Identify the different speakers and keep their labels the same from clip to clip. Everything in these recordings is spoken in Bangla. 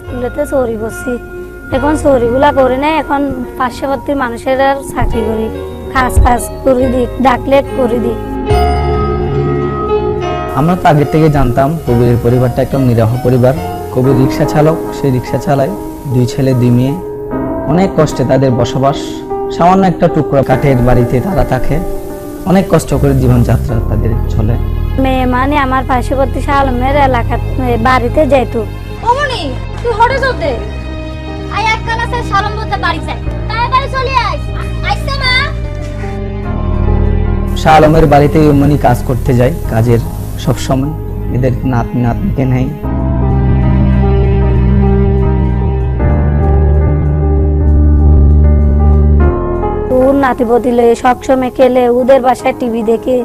Speaker 1: স্কুলেতে চৌরি করছি এখন চৌরিগুলা করি নাই এখন পার্শ্ববর্তী মানুষের আর চাকরি করি। কাজ কাজ করে দিই ডাকলেট করে দিই
Speaker 2: আমরা তো আগে থেকে জানতাম কবিরের পরিবারটা একটা নিরাহ পরিবার। কবির রিক্সা চালক সেই রিক্সা চালায়। দুই ছেলে দুই মেয়ে। অনেক কষ্টে তাদের বসবাস। সামান্য একটা টুকরো কাঠের বাড়িতে তারা থাকে। অনেক কষ্ট করে জীবনযাত্রা তাদের চলে।
Speaker 1: মেয়ে মানে আমার পার্শ্ববর্তী শালমের এলাকা বাড়িতে যাইতো।
Speaker 3: অমনি তুই হটে চলতে আই এক সে সালম বলতে বাড়ি যাই তাড়াতাড়ি চলে আইস আইসে মা।
Speaker 2: শাহ আলমের বাড়িতে ইমনি কাজ করতে যায় কাজের সব সময়। এদের নাত নাতকে নেই।
Speaker 1: ওর নাতিপতি লয়ে সবসময় খেলে ওদের বাসায় টিভি দেখে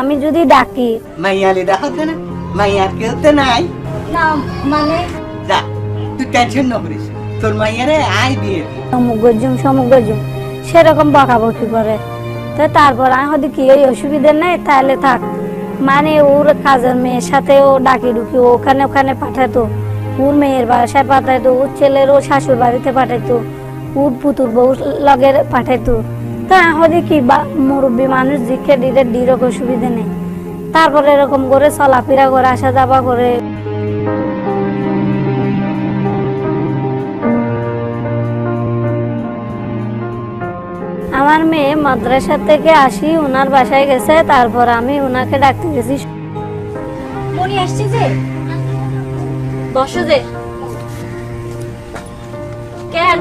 Speaker 1: আমি যদি ডাকি।
Speaker 4: মাইয়ালি দেখাতে না মাইয়ার কেউ তো নাই?
Speaker 3: না মানে?
Speaker 4: যা তুই টেনশন না করিস। তোর মাইয়ারে আই বিয়ে। দিই।
Speaker 1: অমুক গজুম সমুক গজুম সেরকম বকাবকি করে। তো তারপর আমি হয়তো কি এই অসুবিধা নেই? তাহলে থাক। মানে ওর কাজের মেয়ের সাথে ও ডাকি ডুকি ওখানে ওখানে পাঠাতো। ওর মেয়ের বাসায় পাঠাইতো ওর ছেলের ও শাশুর বাড়িতে পাঠাইতো ওর পুতুর বউ লগের পাঠাইতো মুরব্বী মানুষ দিলে নেই। তারপরে এরকম করে চলাফেরা করে, আসা যাওয়া করে। আমার মেয়ে মাদ্রাসা থেকে আসি ওনার বাসায় গেছে, তারপর আমি ওনাকে ডাকতে গেছি।
Speaker 3: কেন?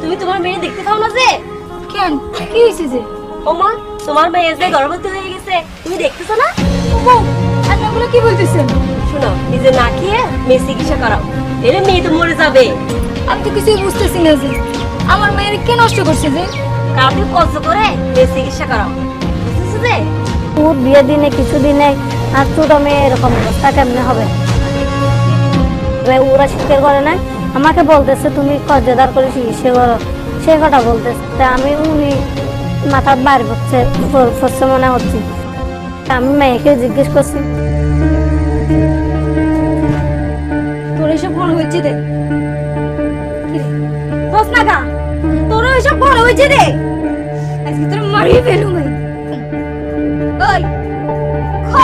Speaker 3: তুমি তোমার মেয়ে দেখতে পাও না যে? কেন? কি হয়েছে যে? ওমা তোমার মেয়ে যে গর্ভবতী হয়ে গেছে তুমি দেখতেছো না? আপনি ওগুলো কি বলতেছেন? শোনো নিজে না খেয়ে মেয়ে চিকিৎসা করাও। এলে মেয়ে তো মরে যাবে।
Speaker 5: আমি তো কিছুই বুঝতেছি না যে আমার মেয়ের কে নষ্ট করছে যে?
Speaker 3: কাউকে কষ্ট করে মেয়ে চিকিৎসা করাও। বুঝতেছো যে?
Speaker 1: ওর বিয়ে দিনে কিছু দিনে আর ছোট মেয়ে এরকম অবস্থা কেমনে হবে? এবার ওরা স্বীকার করে না? আমাকে বলতেছে তুমি কর্জদার করে চিকিৎসা করো। সে কথা বলতেছে। আমি উনি মাথার বাইরে পড়ছে পড়ছে মনে হচ্ছে। আমি মেয়েকে জিজ্ঞেস করছি।
Speaker 5: তোর এসব ভালো হয়েছে রে বস না তোর ওই, খ।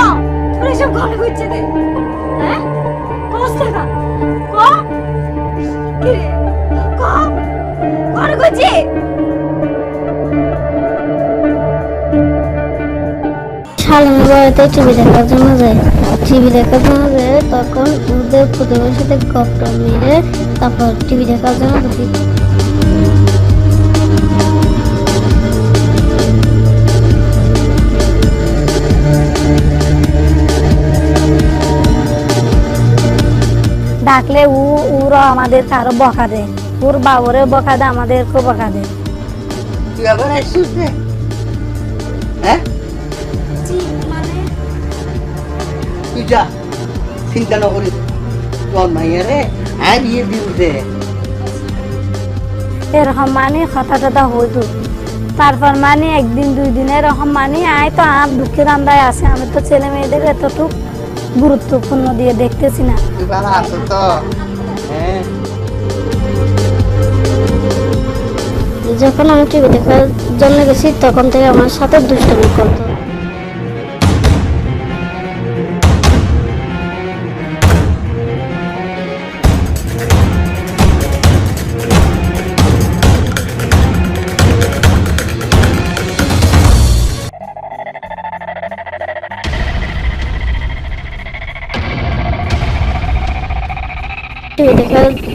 Speaker 5: তোর এসব হয়েছে রে হ্যাঁ? রে? ভালো হয়েছে
Speaker 1: বাড়িতে টিভি দেখার জন্য যায়। টিভি দেখার জন্য যায় তখন ওদের প্রতিবেশীর সাথে গপ্প মেরে তারপর টিভি দেখার জন্য ঢুকি ডাকলে ও ওরা আমাদের কারও বকা দেয়। ওর বাবরে বকা দেয় আমাদেরকেও বকা দেয়
Speaker 4: তুই আবার আসছিস রে? হ্যাঁ? তুই যা চিন্তা না করিস। তোর মাইয়ারে আই বিয়ে দিল দে
Speaker 1: এরকম মানে কথা টথা হইতো তারপর মানে একদিন দুই দিন এরকম মানে আয় তো আর দুঃখের আন্দায় আছে। আমি তো ছেলে মেয়েদের এতটুকু গুরুত্বপূর্ণ দিয়ে দেখতেছি না।
Speaker 4: তুই ভালো আছো তো? হ্যাঁ?
Speaker 1: যখন আমি টিভি দেখার জন্য গেছি তখন থেকে আমার সাথে দুষ্টমি করতো।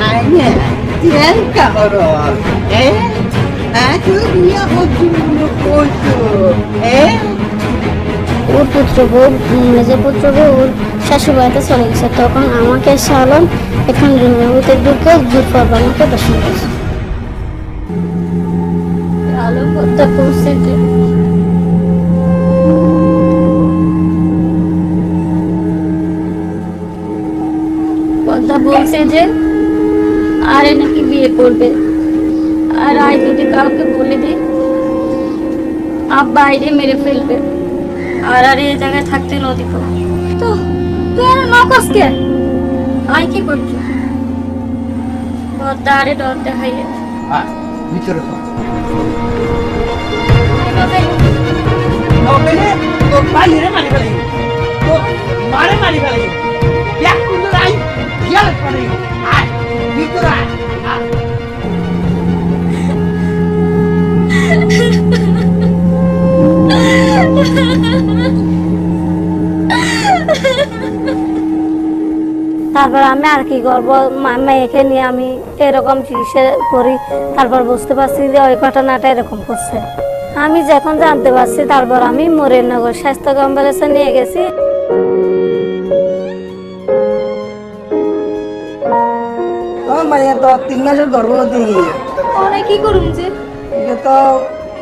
Speaker 4: 아니야, 그러니까 걸어. 에? 아,
Speaker 3: 드디어 호주로 호주.
Speaker 1: 에? ওর পুত্রবোধ মেজে পুত্রবোধ শাশুবাড়িতে চলে গেছে তখন আমাকে সালন এখান রিমুতে ঢুকে জুট করব আমাকে দর্শন করছে আলো করতে পৌঁছে কথা বলছে যে আরে নাকি বিয়ে করবে। আর আয় যদি কাউকে বলে দিই আপ বাইরে মেরে ফেলবে। আর আর এই জায়গায় থাকতে নদী তো তুই আর নকস কে? আই কি করছি দাঁড়ে ডর দেখাইয়ে
Speaker 4: ভিতরে তো মারি তো মারে
Speaker 1: তারপর আমি আর কি করব? মা- মেয়েকে নিয়ে আমি এরকম চিকিৎসা করি তারপর বুঝতে পারছি যে ওই ঘটনাটা এরকম করছে। আমি যখন জানতে পারছি তারপর আমি মরিনগর স্বাস্থ্য কমপ্লেক্সে নিয়ে গেছি।
Speaker 6: আমার তো তিন মাসের গর্ভবতী
Speaker 5: কি করুম যে?
Speaker 6: এটা তো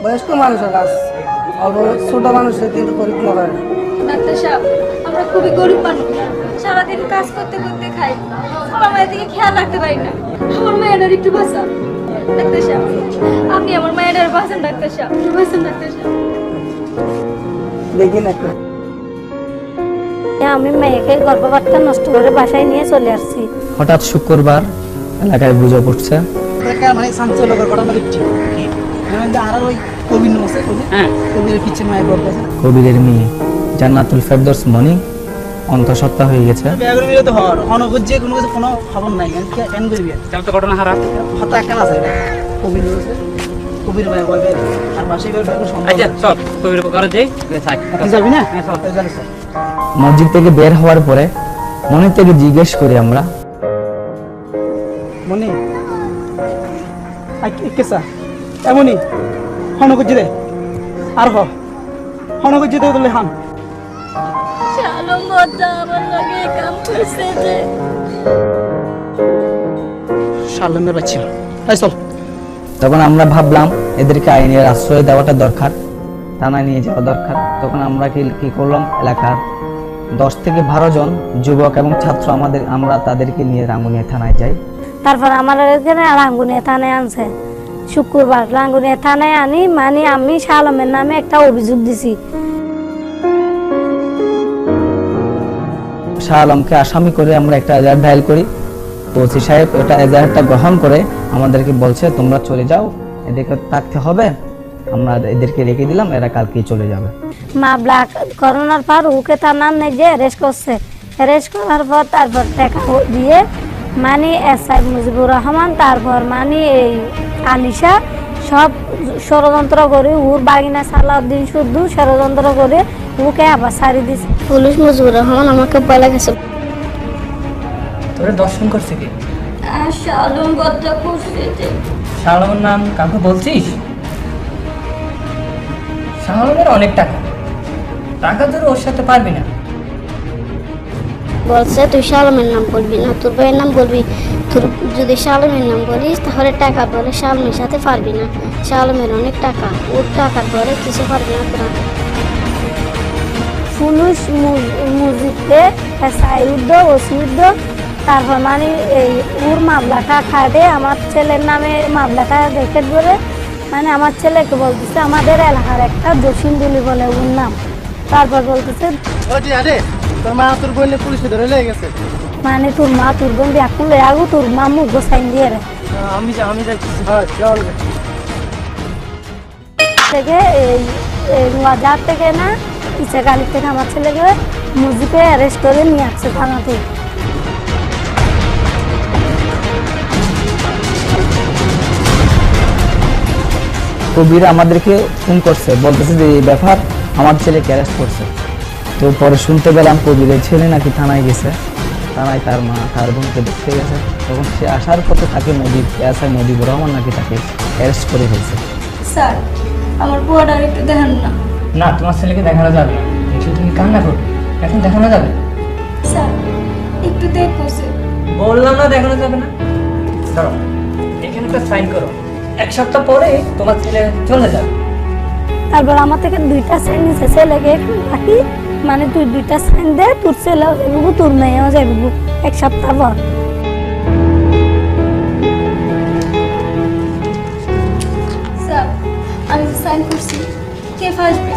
Speaker 6: বয়স্ক মানুষের কাজ। অল্প ছোট মানুষের কিন্তু গরিব না।
Speaker 5: ডাক্তার সাহেব আমরা খুবই গরিব মানুষ। সারাদিন কাজ করতে করতে খাই আমার মায়ের দিকে খেয়াল রাখতে পারি না। আমার মায়ের একটু বাঁচান ডাক্তার সাহেব আপনি আমার মায়ের বাঁচান ডাক্তার সাহেব। বাঁচান ডাক্তার সাহেব।
Speaker 6: দেখি না
Speaker 1: আমি মেয়েকে গর্ভপাতটা নষ্ট করে বাসায় নিয়ে চলে আসছি।
Speaker 2: হঠাৎ শুক্রবার এলাকায় বুঝে পড়ছে
Speaker 6: এলাকার মানে চাঞ্চল্যকর ঘটনা দেখছি। আর ওই কবির কবি? হ্যাঁ। কবির পিছনে মায়ের গর্ভ
Speaker 2: কবিরের মেয়ে জান্নাতুল ফেরদৌস মনি অন্তঃসত্ত্বা হয়ে গেছে।
Speaker 6: বিয়াগুলো মিলে তো হর অনগর যে কোনো কিছু কোনো খবর নাই। কেন কেন করবি? কেন তো ঘটনা হারা হতা কেন আছে কবির কবির মায়ের গর্ভ আর মাসিক গর্ভ
Speaker 7: আচ্ছা চল কবির করে যাই। থাক।
Speaker 6: যাবি না? হ্যাঁ চল।
Speaker 2: মসজিদ থেকে বের হওয়ার পরে মনে থেকে জিজ্ঞেস করি আমরা।
Speaker 6: মনি। কেসা এমনই আর হ। হনগর জিতে তোলে হান।
Speaker 1: শালম আমার লগে কাম করছে যে।
Speaker 6: শালমের বাচ্চা তাই চল।
Speaker 2: তখন আমরা ভাবলাম এদেরকে আইনের আশ্রয় দেওয়াটা দরকার থানায় নিয়ে যাওয়া দরকার তখন আমরা কি কি করলাম? এলাকার দশ থেকে বারো জন যুবক এবং ছাত্র আমাদের আমরা তাদেরকে নিয়ে রাঙ্গুনিয়া থানায় যাই।
Speaker 1: তারপর আমার এখানে রাঙ্গুনিয়া থানায় আনছে। শুক্রবার রাঙ্গুনিয়া থানায় আনি মানে আমি শালমের নামে একটা অভিযোগ দিছি।
Speaker 2: শাহ আলমকে আসামি করে আমরা একটা এজাহার ডায়াল করি। ওসি সাহেব ওটা এজাহারটা গ্রহণ করে আমাদেরকে বলছে, তোমরা চলে যাও, এদেরকে থাকতে হবে, আমরা এদেরকে রেখে দিলাম, এরা কালকেই চলে যাবে।
Speaker 1: মামলা করোনার পর ওকে থানার নিজে অ্যারেস্ট করছে। অ্যারেস্ট করার পর তারপর টাকা দিয়ে মানে এস আই মুজিবুর রহমান, তারপর মানে এই আনিশা, সব ষড়যন্ত্র করে ওর বাগিনা সালাউদ্দিন শুদ্ধ ষড়যন্ত্র করে ওকে আবার সারি দিছে। পুলিশ রহমান আমাকে বলে গেছে।
Speaker 7: তোরে দর্শন করছে কি?
Speaker 1: শালম বদ্ধ করছে
Speaker 7: শাহরমের নাম কাউকে বলছিস? শাহরমের অনেক টাকা। টাকা তোর ওর সাথে পারবি না।
Speaker 1: বলছে তুই শালমের নাম বলবি না তোর ভাইয়ের নাম বলবি। তোর যদি শালমের নাম বলিস তাহলে টাকা বলে শালমের সাথে পারবি না। শালমের অনেক টাকা ওর টাকার বলে কিছু পারবি না তোরা। পুলিশ মসজিদে এসআই উদ্ধ ওসি উদ্ধ তারপর মানে এই ওর মামলাটা খাটে। আমার ছেলের নামে মামলাটা দেখে ধরে। মানে আমার ছেলেকে বলতেছে আমাদের এলাকার একটা জসিম দুলি বলে ওর নাম। তারপর বলতেছে
Speaker 6: তোর মা তোর বোন পুলিশে ধরে লেগে গেছে।
Speaker 1: মানে তোর মা তোর বোন ব্যাকুল লয়ে আগু তোর মা মুখ গোসাইন দিয়ে রে।
Speaker 6: আমি আমি যাচ্ছি হ্যাঁ চল।
Speaker 1: থেকে এই থেকে না ইচ্ছা গাড়ি থেকে আমার ছেলেকে মুজিবে অ্যারেস্ট করে নিয়ে আসছে থানাতে।
Speaker 2: কবির আমাদেরকে ফোন করছে বলতেছে যে এই ব্যাপার আমার ছেলেকে অ্যারেস্ট করছে। তো পরে শুনতে পেলাম কবিরের ছেলে নাকি থানায় গেছে। থানায় তার মা তার বোনকে দেখতে গেছে। তখন সে আসার পথে তাকে মোদি এসআই মুজিবুর রহমান নাকি তাকে অ্যারেস্ট করে ফেলছে।
Speaker 5: স্যার আমার বুয়াটার একটু দেখেন না।
Speaker 7: না তোমার ছেলেকে দেখানো যাবে না। দেখে তুমি কান্না করবে এখন দেখানো যাবে?
Speaker 5: স্যার একটু দেখছে
Speaker 7: বললাম না দেখানো যাবে না। ধরো এখানে একটা সাইন করো। এক সপ্তাহ পরে তোমার ছেলে চলে যাবে।
Speaker 1: তারপর আমার থেকে দুইটা সাইন নিছে ছেলেকে রাখি মানে তুই দুইটা সাইন দে তোর ছেলেও যাইব তোর মেয়েও যাইব এক সপ্তাহ পর।
Speaker 5: স্যার আমি সাইন করছি কে ফাঁসবে?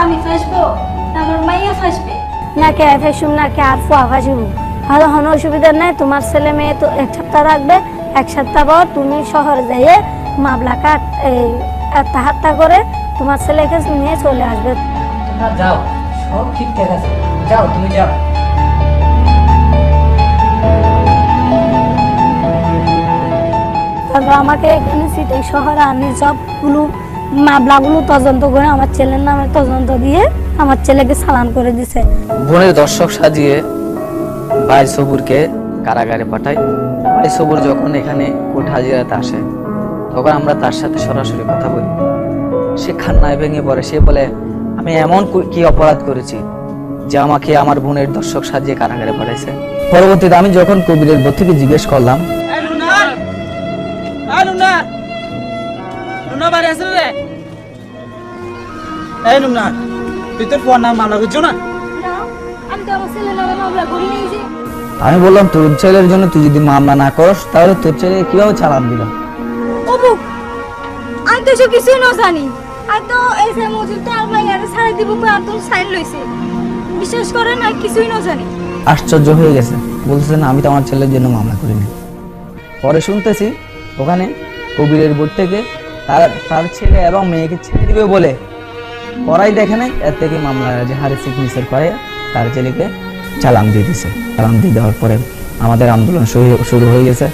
Speaker 5: আমি ফাঁসবো না আমার মাইয়া ফাঁসবে?
Speaker 1: না কে ফেসুম না কে আর ফুয়া ফাঁসিব? হয়তো কোনো অসুবিধা নেই তোমার ছেলে মেয়ে তো এক সপ্তাহ রাখবে। এক সপ্তাহ পর তুমি শহরে যাইয়ে মামলা কাট এই হাত্তা করে তোমার ছেলেকে নিয়ে চলে আসবে।
Speaker 7: না যাও সব ঠিকঠাক আছে। যাও তুমি যাও।
Speaker 1: আমাকে এখানে সিটে শহরে আনি সবগুলো মামলাগুলো তদন্ত করে আমার ছেলের নামে তদন্ত দিয়ে আমার ছেলেকে করে দিছে।
Speaker 2: বোনের দর্শক সাজিয়ে ভাই সবুরকে কারাগারে পাঠাই ভাই সবুর যখন এখানে কোর্ট হাজিরাতে আসে, তখন আমরা তার সাথে সরাসরি কথা বলি। সে খান্নায় ভেঙে পড়ে। সে বলে, আমি এমন কি অপরাধ করেছি যে আমাকে আমার বোনের দর্শক সাজিয়ে কারাগারে পাঠাইছে? পরবর্তীতে আমি যখন কবিরের থেকে জিজ্ঞেস করলাম
Speaker 6: বাড়ি আছে রে এই তুই তোর ফোন নাম মামলা করছ না।
Speaker 5: আমি তো
Speaker 2: বললাম তোর ছেলের জন্য তুই যদি মামলা না করস তাহলে তোর ছেলে কীভাবে চালান দিল?
Speaker 5: অবু আমি তো এসব কিছুই না জানি আর তো এই যে মাইয়ারে ছাড়াই দিব আর তুমি সাইন লইছে। বিশ্বাস করেন আর কিছুই না জানি
Speaker 2: আশ্চর্য হয়ে গেছে। বলছে না আমি তো আমার ছেলের জন্য মামলা করিনি। পরে শুনতেছি ওখানে কবিরের বোর্ড থেকে তার তার ছেলে এবং মেয়েকে ছেড়ে দিবে বলে পড়াই দেখে নাই। এর থেকে মামলা যে হারে সিগনেচার করে, তার ছেলেকে চালান দিয়ে দিছে। চালান দিয়ে দেওয়ার পরে আমাদের আন্দোলন শুরু- হয়ে গেছে।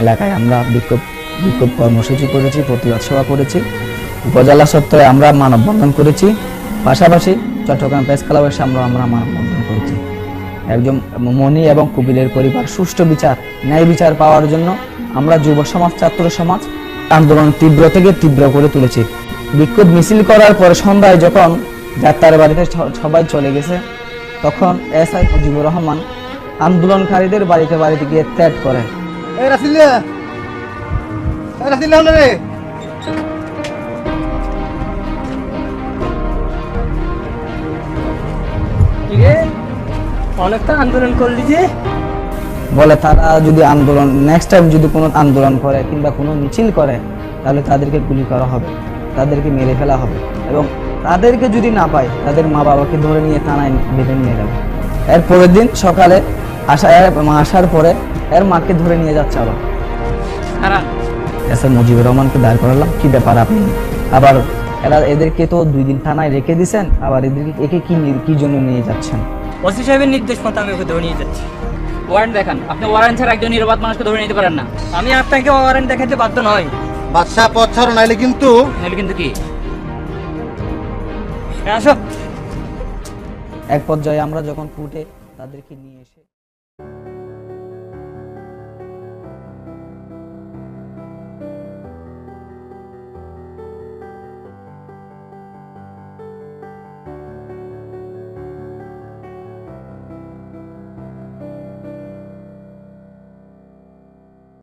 Speaker 2: এলাকায় আমরা বিক্ষোভ বিক্ষোভ কর্মসূচি করেছি, প্রতিবাদ সভা করেছি। উপজেলা সত্ত্বে আমরা মানববন্ধন করেছি। পাশাপাশি চট্টগ্রাম প্রেস ক্লাবের সামনে আমরা মানববন্ধন করেছি। একজন মনি এবং কবিরের পরিবার সুষ্ঠু বিচার, ন্যায় বিচার পাওয়ার জন্য আমরা যুব সমাজ, ছাত্র সমাজ আন্দোলন তীব্র থেকে তীব্র করে তুলেছি। বিক্ষোভ মিছিল করার পরে সন্ধ্যায় যখন যাত্রার বাড়িতে সবাই চলে গেছে তখন এস আই মুজিবুর রহমান আন্দোলনকারীদের বাড়িতে বাড়িতে গিয়ে ত্যাগ করে
Speaker 4: এই রাসিল্লা এই রাসিল্লা হলো রে!
Speaker 7: কিরে অনেকটা আন্দোলন করলি যে?
Speaker 2: বলে তারা যদি আন্দোলন নেক্সট টাইম যদি কোনো আন্দোলন করে কিংবা কোনো মিছিল করে তাহলে তাদেরকে গুলি করা হবে তাদেরকে মেরে ফেলা হবে এবং তাদেরকে যদি না পায় তাদের মা বাবাকে ধরে নিয়ে থানায় বেঁধে নিয়ে যাবে। এর পরের দিন সকালে আসা আসার পরে এর মাকে ধরে নিয়ে যাচ্ছে আবার। এসে মুজিবুর রহমানকে দাঁড় করালাম কি ব্যাপার আপনি? আবার এরা এদেরকে তো দুই দিন থানায় রেখে দিছেন আবার এদেরকে একে কি কি জন্য নিয়ে যাচ্ছেন?
Speaker 7: ওসি সাহেবের নির্দেশ মতো আমি ওকে ধরে নিয়ে যাচ্ছি। ওয়ারেন্ট দেখান। আপনি ওয়ারেন্ট ছাড়া একজন নিরাপদ মানুষকে ধরে নিতে পারেন না। আমি আপনাকে ওয়ারেন্ট দেখাতে বাধ্য নয়।
Speaker 4: বাদশাহ পথ ছাড়ো নাইলে কিন্তু
Speaker 7: নাহলে কিন্তু কি? হ্যাঁ, আসো।
Speaker 2: এক পর্যায়ে আমরা যখন কোর্টে তাদেরকে নিয়ে এসে